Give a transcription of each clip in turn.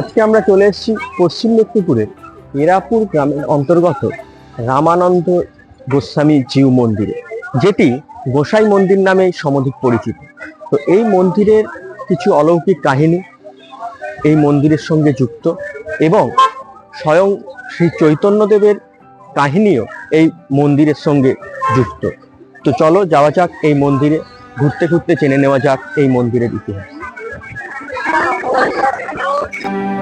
আজকে আমরা চলে এসেছি পশ্চিম মেদিনীপুরের এরাপুর গ্রামের অন্তর্গত রামানন্দ গোস্বামী জিউ মন্দিরে, যেটি গোসাই মন্দির নামে সমধিক পরিচিত। তো এই মন্দিরের কিছু অলৌকিক কাহিনী এই মন্দিরের সঙ্গে যুক্ত এবং স্বয়ং শ্রী চৈতন্যদেবের কাহিনীও এই মন্দিরের সঙ্গে যুক্ত। তো চলো যাওয়া যাক এই মন্দিরে ঘুরতে ঘুরতে জেনে নেওয়া যাক এই মন্দিরের ইতিহাস। কিছু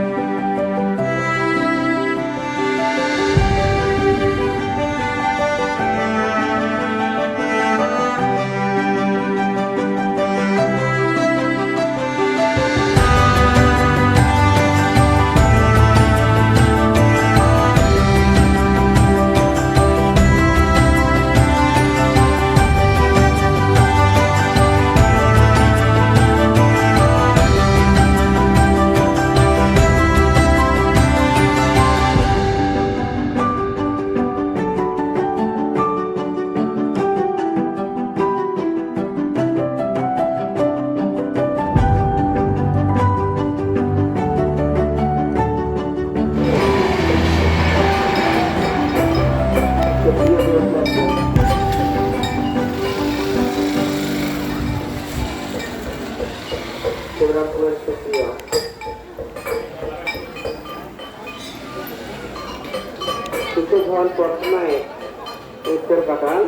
ঘর বর্তমানে উত্তর কাটান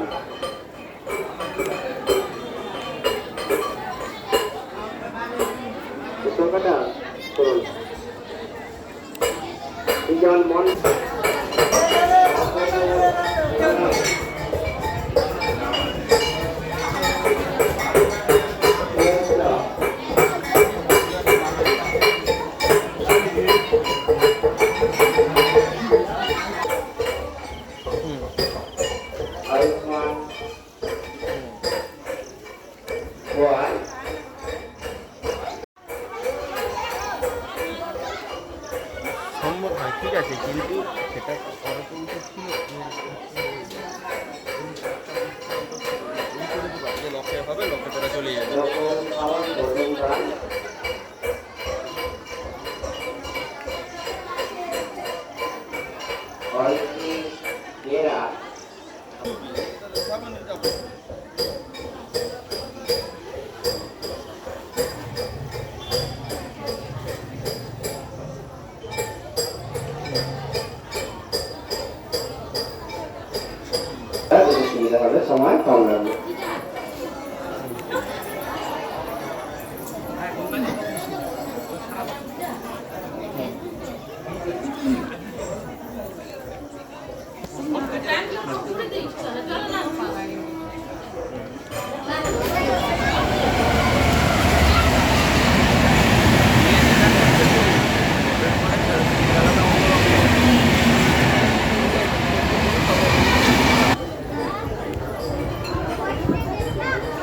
উত্তর কাটান করুন যেমন মন Right. যদি সুবিধা হবে সময় কম লাগবে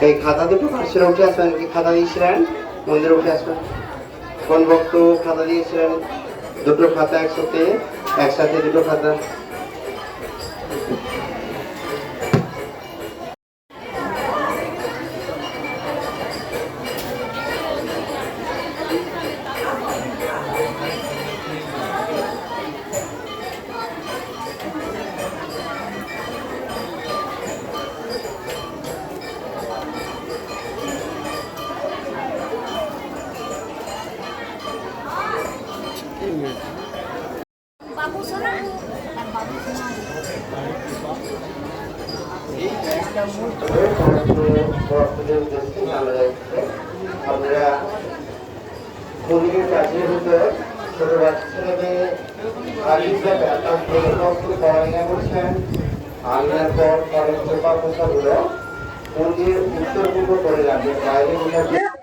এই খাতা দুটো পার্সেলে উঠে আসবেন কি খাতা দিয়েছিলেন, মন্দিরে উঠে আসবেন। কোন ভক্ত খাতা দিয়েছিলেন? দুটো খাতা একসাথে একসাথে দুটো খাতা। করছেন পর চোপা পোশাকগুলো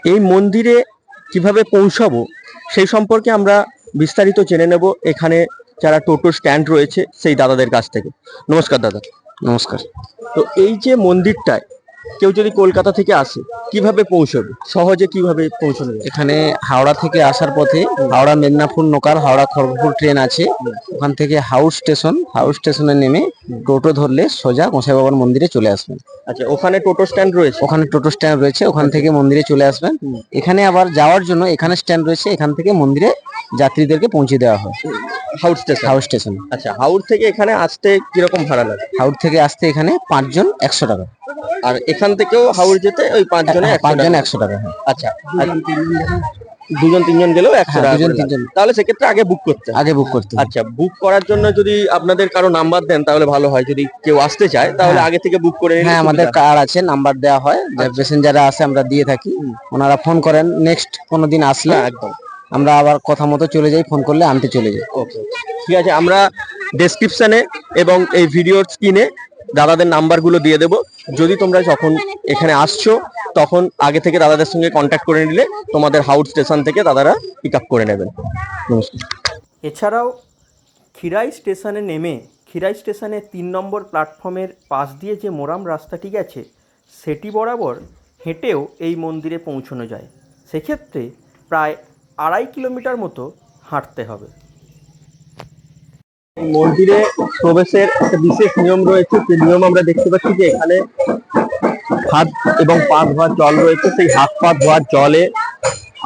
এই মন্দিরে কীভাবে পৌঁছাবো সেই সম্পর্কে আমরা বিস্তারিত জেনে নেব। এখানে যারা টোটো স্ট্যান্ড রয়েছে সেই দাদাদের কাছ থেকে। নমস্কার দাদা। নমস্কার। তো এই যে মন্দিরটায় কেউ যদি কলকাতা থেকে আসে কীভাবে পৌঁছবে? সহজে কীভাবে পৌঁছবে এখানে হাওড়া থেকে আসার পথে হাওড়া মেদিনীপুর নোকার হাওড়া খড়গপুর ট্রেন আছে। ওখান থেকে হাউস স্টেশন হাউস স্টেশনে নেমে টোটো ধরলে সোজা গোসাই বাবার মন্দিরে চলে আসবেন। আচ্ছা ওখানে টোটো স্ট্যান্ড রয়েছে? ওখানে টোটো স্ট্যান্ড রয়েছে ওখান থেকে মন্দিরে চলে আসবেন। এখানে আবার যাওয়ার জন্য এখানে স্ট্যান্ড রয়েছে এখান থেকে মন্দিরে যাত্রীদেরকে পৌঁছে দেওয়া হয়। হাউস স্টেশন হাওড়া স্টেশন আচ্ছা হাওড় থেকে এখানে আসতে কীরকম ভাড়া লাগে হাওড় থেকে আসতে এখানে পাঁচজন একশো টাকা আর এখান থেকেও হাওড় যেতে ওই পাঁচজনে হ্যাঁ, পাঁচজন টাকা। একশো টাকা হ্যাঁ। আচ্ছা দুজন তিনজন গেলেও একশো হ্যাঁ, টাকা। তিনজন। তাহলে সেক্ষেত্রে আগে বুক করতে আগে বুক করতে আচ্ছা বুক করার জন্য যদি আপনাদের কারও নাম্বার দেন তাহলে ভালো হয় যদি কেউ আসতে চায় তাহলে। আগে থেকে বুক করে হ্যাঁ আমাদের কার আছে নাম্বার দেওয়া হয় যে আচ্ছা। প্যাসেঞ্জাররা আসে আমরা দিয়ে থাকি ওনারা ফোন করেন নেক্সট কোনো দিন আসলে একদম আমরা আবার কথা মতো চলে যাই ফোন করলে আনতে চলে যাই। ওকে ঠিক আছে আমরা ডেসক্রিপশনে এবং এই ভিডিওর স্ক্রিনে দাদাদের নাম্বারগুলো দিয়ে দেবো। যদি তোমরা যখন এখানে আসছো তখন আগে থেকে দাদাদের সঙ্গে কন্ট্যাক্ট করে নিলে তোমাদের হাউস স্টেশন থেকে দাদারা পিক আপ করে নেবেন। এছাড়াও খিরাই স্টেশনে নেমে খিরাই স্টেশনে তিন নম্বর প্ল্যাটফর্মের পাশ দিয়ে যে মোরাম রাস্তাটি গেছে সেটি বরাবর হেঁটেও এই মন্দিরে পৌঁছানো যায়। সেক্ষেত্রে প্রায় আড়াই কিলোমিটার মতো হাঁটতে হবে। মন্দিরে প্রবেশের একটা বিশেষ নিয়ম রয়েছে সেই নিয়ম আমরা দেখতে পাচ্ছি যে এখানে হাত এবং পা ধোয়ার জল রয়েছে। সেই হাত পা ধোয়ার জলে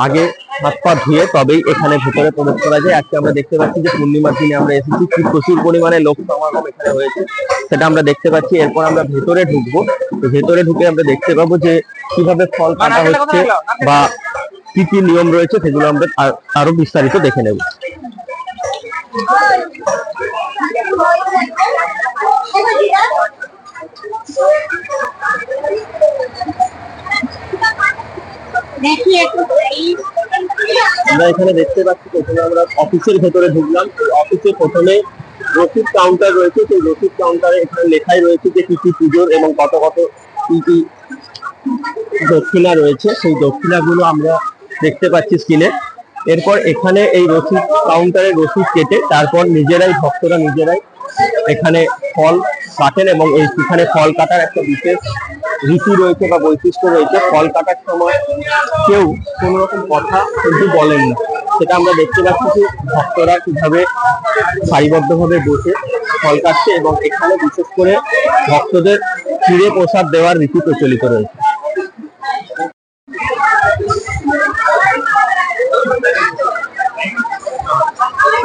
আগে হাত পা ধুয়ে তবেই এখানে ভেতরে প্রবেশ করা যায়। আজকে আমরা দেখতে পাচ্ছি যে পূর্ণিমার দিনে আমরা এসেছি কি প্রচুর পরিমাণে লোক সমাগম এখানে হয়েছে সেটা আমরা দেখতে পাচ্ছি। এরপর আমরা ভেতরে ঢুকবো। তো ভেতরে ঢুকে আমরা দেখতে পাবো যে কীভাবে ফল কাটা হচ্ছে বা কি কি নিয়ম রয়েছে সেগুলো আমরা আর- বিস্তারিত দেখে নেব। আমরা এখানে দেখতে পাচ্ছি প্রথমে আমরা অফিসের ভেতরে ঢুকলাম। অফিসে প্রথমে রসিদ কাউন্টার রয়েছে। সেই রসিদ কাউন্টারে এখানে লেখাই রয়েছে যে কি কি পুজোর এবং কত কত কি কি দক্ষিণা রয়েছে। সেই দক্ষিণাগুলো আমরা দেখতে পাচ্ছি স্ক্রিনে এরপর এখানে এই রসিদ কাউন্টারে রসিদ কেটে তারপর নিজেরাই ভক্তরা নিজেরাই এখানে ফল কাটেন এবং এই সেখানে ফল কাটার একটা বিশেষ রীতি রয়েছে বা বৈশিষ্ট্য রয়েছে। ফল কাটার সময় কেউ কোনো রকম কথা কিন্তু বলেন না। সেটা আমরা দেখতে পাচ্ছি যে ভক্তরা কীভাবে সারিবদ্ধভাবে বসে ফল কাটছে এবং এখানে বিশেষ করে ভক্তদের চিড়ে প্রসাদ দেওয়ার রীতি প্রচলিত রয়েছে।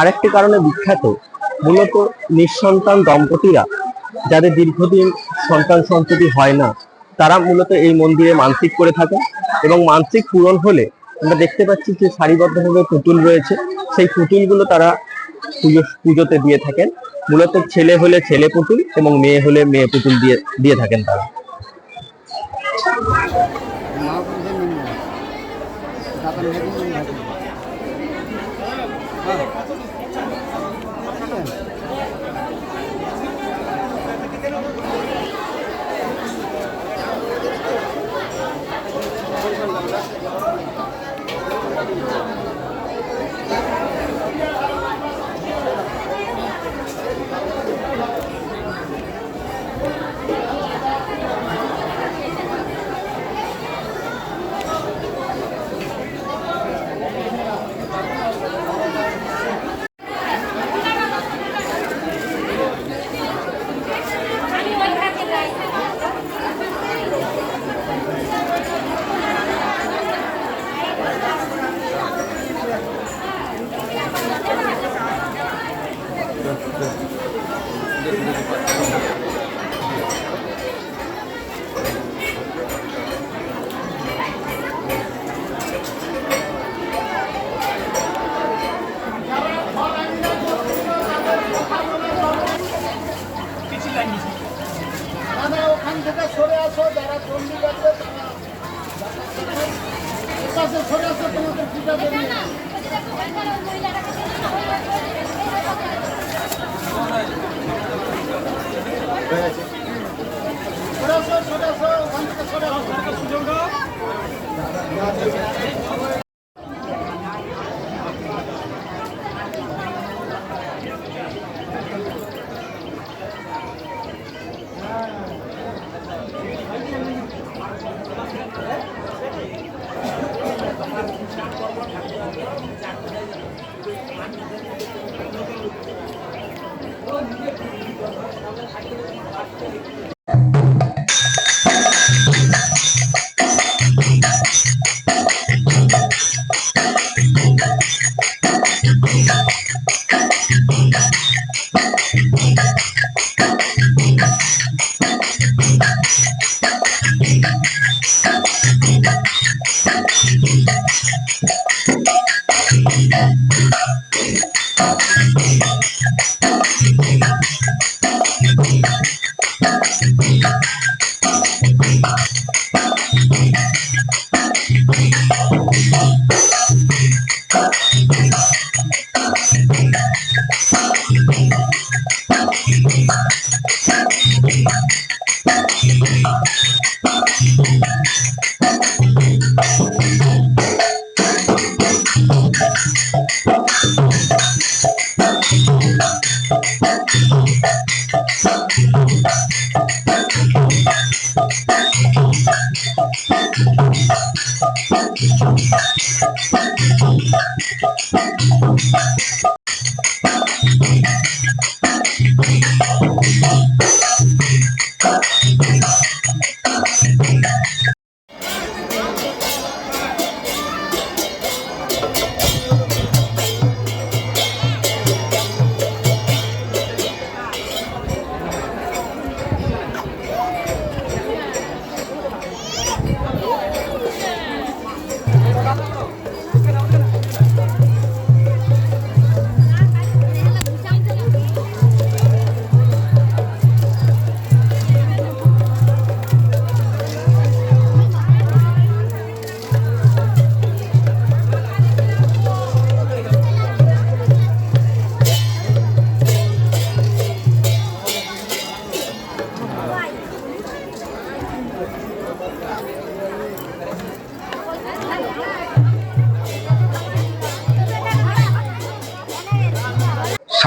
আরেকটি কারণে বিখ্যাত, মূলত নিঃসন্তান দম্পতিরা, যাদের দীর্ঘদিন সন্তান সন্ততি হয় না, তারা মূলত এই মন্দিরে মানসিক করে থাকেন এবং মানসিক পূরণ হলে আমরা দেখতে পাচ্ছি যে সারিবদ্ধভাবে পুতুল রয়েছে। সেই পুতুলগুলো তারা পুজো, পুজোতে দিয়ে থাকেন। মূলত ছেলে হলে ছেলে পুতুল এবং মেয়ে হলে মেয়ে পুতুল দিয়ে দিয়ে থাকেন তারা। sucked.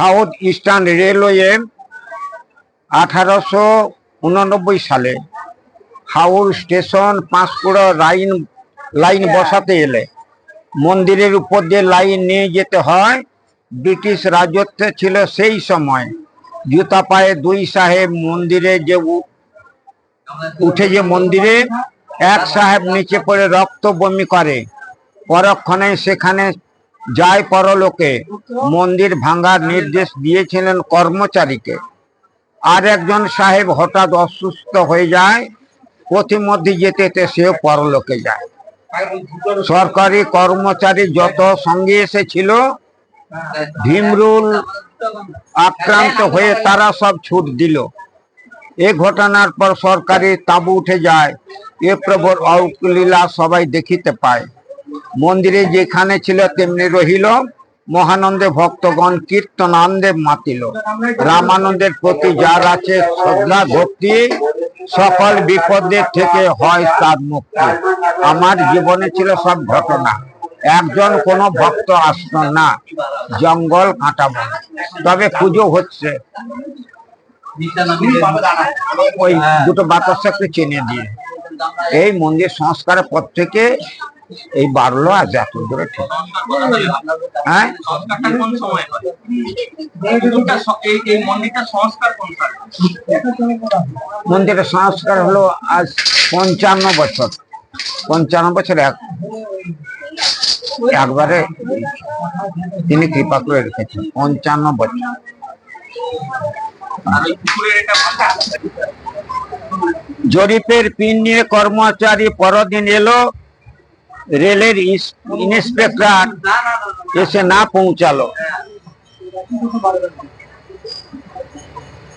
সাউথ ইস্টার্ন রেলওয়ে আঠারোশো উননব্বই সালে হাউল স্টেশন পাঁশকুড়া লাইন লাইন বসাতে এলে। মন্দিরের উপর দিয়ে লাইন নিয়ে যেতে হয়। ব্রিটিশ রাজত্বে ছিল সেই সময়। জুতা পায়ে দুই সাহেব মন্দিরে যে উঠে যে মন্দিরে, এক সাহেব নিচে পড়ে রক্ত বমি করে। পরক্ষণে সেখানে যায় পরলোকে মন্দির ভাঙার নির্দেশ দিয়েছিলেন কর্মচারীকে। আর একজন সাহেব হঠাৎ অসুস্থ হয়ে যায় পথিমধ্যে যেতে সেও পরলোকে যায়। সরকারি কর্মচারী যত সঙ্গে এসেছিল, ভীমরুল আক্রান্ত হয়ে তারা সব ছুট দিল। এ ঘটনার পর সরকারি তাবু উঠে যায়, এ প্রভুর অলীলা সবাই দেখিতে পায়। মন্দিরে যেখানে ছিল তেমনি রহিল, মহানন্দে ভক্তগণ কীর্তনান্দে মাতিল। রামানন্দের প্রতি যার আছে শ্রদ্ধা, ভক্তি, সকল বিপদের থেকে হয় তার মুক্তি। আমার জীবনে ছিল সব ঘটনা। একজন কোনো ভক্ত আসতো না, জঙ্গল কাটাবো তবে পুজো হচ্ছে। ওই দুটো বাতাসাকে চিনে দিয়ে। এই মন্দির সংস্কারের পর থেকে এই বাড়লো আর ঠিক। হ্যাঁ? মন্দিরের সংস্কার হলো আজ পঞ্চান্ন বছর। পঞ্চান্ন বছর এক একবারে তিনি কৃপা করে রেখেছেন, পঞ্চান্ন বছর। জরিপের পিন নিয়ে কর্মচারী পরদিন এলো রেলের ইন্সপেক্টর এসে না পৌঁছালো।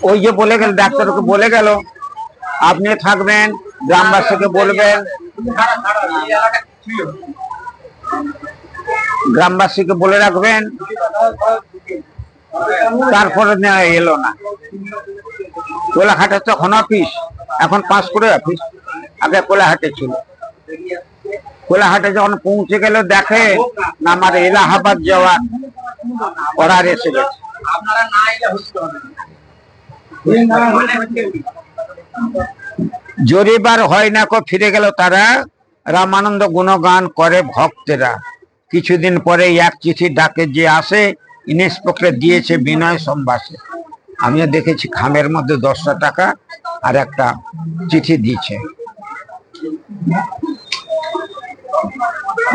ওই যে বলে গেল, ডাক্তারকে বলে গেল, আপনি থাকবেন, গ্রামবাসীকে বলবেন। গ্রামবাসীকে বলে রাখবেন, তারপরে এলো না। কোলাঘাটে তখন অফিস এখন পাঁচ করে অফিস আগে কোলাঘাটে ছিল। কোলাঘাটে যখন পৌঁছে গেল, দেখে না আমার এলাহাবাদ যাওয়ার অর্ডার এসে গেছে? জরিবার হয় না কো, ফিরে গেল তারা। রামানন্দ গুণগান করে ভক্তেরা। কিছুদিন পরে এক চিঠি ডাকে যে আসে ইন্সপেক্টর দিয়েছে বিনয় সম্বাসে আমিও দেখেছি খামের মধ্যে দশটা টাকা আর একটা চিঠি দিয়েছে।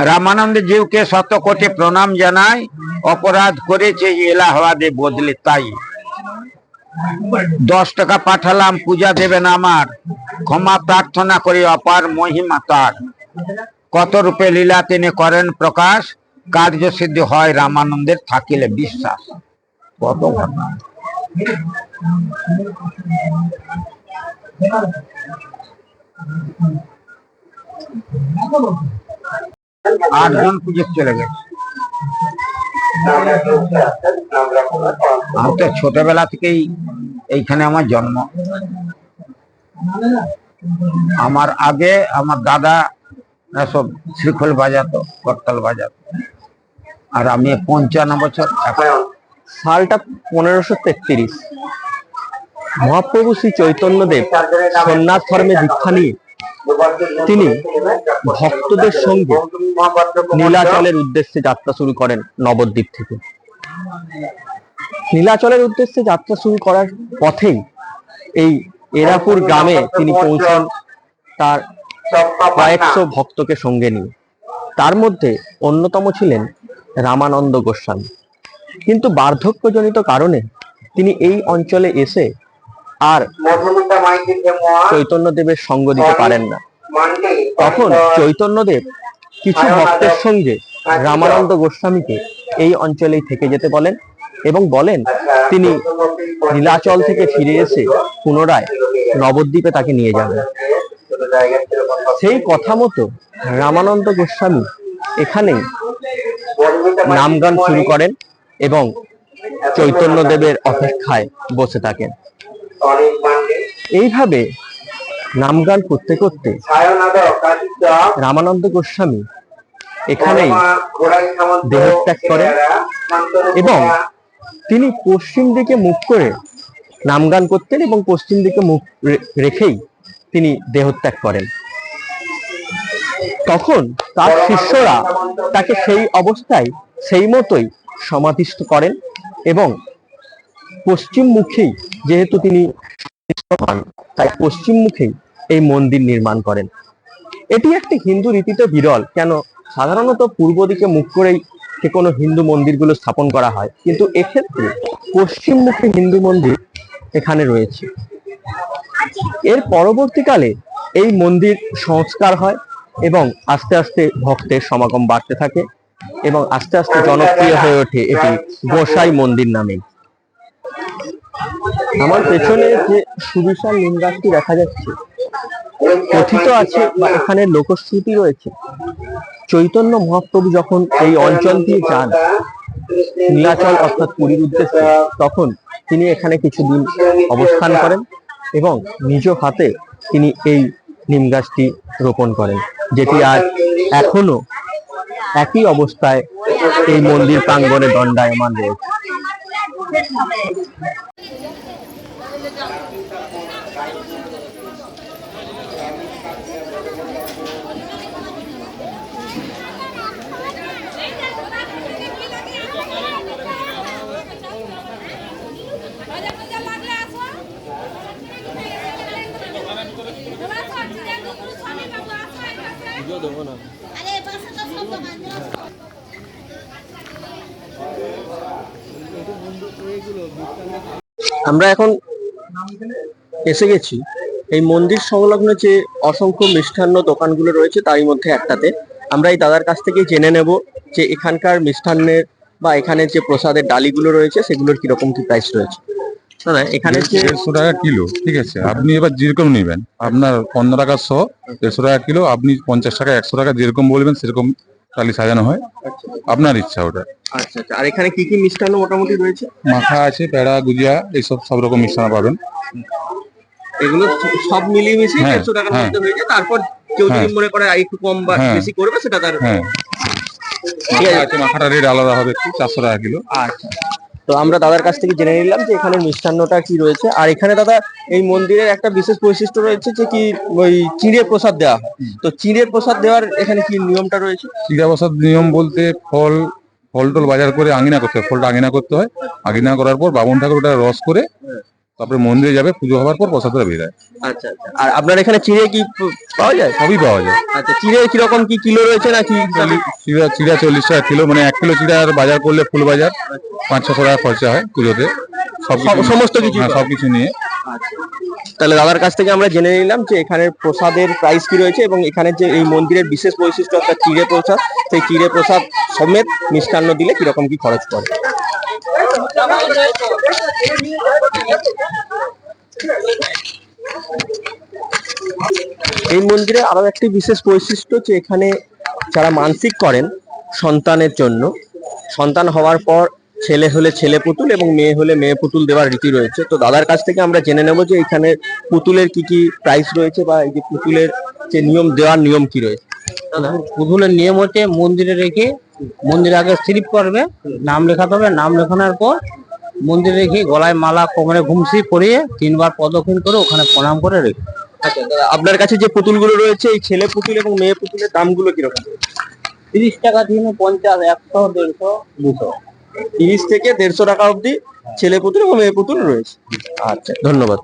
রামানন্দ জিউকে শত কোটি প্রণাম জানাই অপরাধ করেছে এলাহাবাদে বদলে, তাই। দশ টাকা পাঠালাম, পূজা দেবেন আমার। ক্ষমা প্রার্থনা করি, অপার মহিমা তার। কত রূপে লীলা তিনি করেন প্রকাশ, কার্য সিদ্ধি হয় রামানন্দের থাকিলে বিশ্বাস। কত ঘটনা। আটজন পুজো চলে গেছে। আমি তো ছোটবেলা থেকেই এইখানে আমার জন্ম। আমার আগে আমার দাদা সব শ্রীখোল বাজাতো, করতাল বাজাতো। আর আমি পঞ্চান্ন বছর সালটা পনেরোশো তেত্রিশ। মহাপ্রভু শ্রী চৈতন্যদেব সন্ন্যাস ধর্মে দীক্ষা নিয়ে তিনি ভক্তদের সঙ্গে নীলাচলের উদ্দেশ্যে যাত্রা শুরু করেন নবদ্বীপ থেকে। নীলাচলের উদ্দেশ্যে যাত্রা শুরু করার পথেই এই এরাপুর গ্রামে তিনি পৌঁছান তার কয়েকশো ভক্তকে সঙ্গে নিয়ে। তার মধ্যে অন্যতম ছিলেন রামানন্দ গোস্বামী। কিন্তু বার্ধক্যজনিত কারণে তিনি এই অঞ্চলে এসে আর চৈতন্যদেবের সঙ্গ দিতে পারেন না। তখন চৈতন্যদেব কিছু ভক্তের সঙ্গে রামানন্দ গোস্বামীকে এই অঞ্চলেই থেকে যেতে বলেন এবং বলেন তিনি নীলাচল থেকে ফিরে এসে পুনরায় নবদ্বীপে তাকে নিয়ে যাবেন। সেই কথা মতো রামানন্দ গোস্বামী এখানেই নামগান শুরু করেন এবং চৈতন্যদেবের অপেক্ষায় বসে থাকেন। এইভাবে নামগান করতে করতে রামানন্দ গোস্বামী এখানেই দেহত্যাগ করেন এবং তিনি পশ্চিম দিকে মুখ করে নামগান করতেন এবং পশ্চিম দিকে মুখ রেখেই তিনি দেহত্যাগ করেন। তখন তার শিষ্যরা তাকে সেই অবস্থায় সেই মতোই সমাধিস্থ করেন এবং পশ্চিম মুখেই যেহেতু তিনি হন, তাই পশ্চিম মুখেই এই মন্দির নির্মাণ করেন। এটি একটি হিন্দু রীতিতে বিরল কেন সাধারণত পূর্ব দিকে মুখ করেই যে কোনো হিন্দু মন্দিরগুলো স্থাপন করা হয় কিন্তু এক্ষেত্রে পশ্চিম মুখে হিন্দু মন্দির এখানে রয়েছে। এর পরবর্তীকালে এই মন্দির সংস্কার হয় এবং আস্তে আস্তে ভক্তের সমাগম বাড়তে থাকে এবং আস্তে আস্তে জনপ্রিয় হয়ে ওঠে এটি গোসাই মন্দির নামে। আমার পেছনে যে সুবিশাল লিঙ্গাসটি দেখা যাচ্ছে, কথিত আছে বা এখানে লোকশ্রুতি রয়েছে। চৈতন্য মহাপ্রভু যখন এই অঞ্চল দিয়ে যান, নীলাচল অর্থাৎ পুরীর উদ্দেশ্যে, তখন তিনি এখানে কিছুদিন অবস্থান করেন এবং নিজ হাতে তিনি এই নিম গাছটি রোপণ করেন, যেটি আজ এখনও একই অবস্থায় এই মন্দির প্রাঙ্গণে দণ্ডায়মান রয়েছে। আরে আমরা এখন এসে গেছি। এই মন্দির সংলগ্ন যে অসংখ্য মিষ্টান্ন দোকানগুলো রয়েছে তারই মধ্যে একটাতে। আমরা এই দাদার কাছ থেকে জেনে নেব যে এখানকার মিষ্টান্নের বা এখানে যে প্রসাদের ডালিগুলো রয়েছে সেগুলোর কীরকম কি প্রাইস রয়েছে। দাদা এখানে দেড়শো টাকা কিলো ঠিক আছে? আপনি এবার যেরকম নেবেন আপনার পনেরো টাকা শ দেড়শো টাকা কিলো আপনি পঞ্চাশ টাকা একশো টাকা যেরকম বলবেন সেরকম টালি সাজানো হয়। আপনার ইচ্ছা ওটা। আচ্ছা আচ্ছা। আর এখানে কি কি মিষ্টান্ন মোটামুটি রয়েছে? মাখা আছে প্যাড়া গুজিয়া এইসব সব রকম মিষ্টান্ন পাবেন। এগুলো সব মিলিয়ে মিশিয়ে হ্যাঁ, দেড়শো টাকার হ্যাঁ। মধ্যে হয়ে যায়। তারপর কেউ যদি হ্যাঁ। মনে করে একটু কম বা হ্যাঁ। বেশি করবে সেটা তার হ্যাঁ। মাখাটা রেট আলাদা হবে চারশো টাকা কিলো। আচ্ছা। তো আমরা দাদার কাছ থেকে জেনে নিলাম যে এখানে মিষ্টান্নটা কি রয়েছে। আর এখানে দাদা এই মন্দিরের একটা বিশেষ বৈশিষ্ট্য রয়েছে যে কি ওই চিঁড়ে প্রসাদ দেওয়া তো চিঁড়ে প্রসাদ দেওয়ার এখানে কি নিয়মটা রয়েছে? চিঁড়ে প্রসাদ নিয়ম বলতে ফল ফল টল বাজার করে আঙিনা করতে হয়। ফলটা আঙিনা করতে হয়। আঙিনা করার পর বামুন ঠাকুর ওটা রস করে তারপরে মন্দিরে যাবে পুজো হওয়ার পর প্রসাদটা বেরায় আচ্ছা আচ্ছা। আর আপনার এখানে চিঁড়ে কি পাওয়া যায়? সবই পাওয়া যায়। আচ্ছা চিঁড়ে কীরকম কি কিলো রয়েছে নাকি? চিড়া চিড়া চল্লিশ টাকা কিলো মানে এক কিলো চিড়ার বাজার করলে ফুল বাজার পাঁচ ছশো টাকা খরচা হয় পুজোতে। সব সব- সমস্ত কিছু হ্যাঁ, সবকিছু নিয়ে। তাহলে দাদার কাছ থেকে আমরা জেনে নিলাম যে এখানে প্রসাদের প্রাইস কি রয়েছে এবং এখানে যে এই মন্দিরের বিশেষ বৈশিষ্ট্য একটা চিড়ে প্রসাদ সেই চিড়ে প্রসাদ সমেত মিষ্টান্ন দিলে কীরকম কি খরচ পড়ে? এই মন্দিরে আরও একটি বিশেষ বৈশিষ্ট্য যে এখানে যারা মানসিক করেন সন্তানের জন্য। সন্তান হওয়ার পর ছেলে হলে ছেলে পুতুল এবং মেয়ে হলে মেয়ে পুতুল দেওয়ার রীতি রয়েছে। তো দাদার কাছ থেকে আমরা জেনে নেব যে এখানে পুতুলের কি কি প্রাইস রয়েছে বা এই যে পুতুলের যে নিয়ম, দেওয়ার নিয়ম কি রয়েছে। দাদা, পুতুলের নিয়ম হচ্ছে মন্দিরে রেখে মন্দিরে আগে স্লিপ করবে নাম লেখাতে হবে। নাম লেখানোর পর মন্দিরে রেখে গলায় মালা কোমরে ঘুমসি পরিয়ে তিনবার প্রদক্ষিণ করে ওখানে প্রণাম করে রেখে আচ্ছা দাদা আপনার কাছে যে পুতুলগুলো রয়েছে এই ছেলে পুতুল এবং মেয়ে পুতুলের দামগুলো কীরকম? তিরিশ টাকা থেকে পঞ্চাশ একশো দেড়শো দুশো। তিরিশ থেকে দেড়শো টাকা অবধি ছেলে পুতুল এবং মেয়ে পুতুল রয়েছে। আচ্ছা ধন্যবাদ।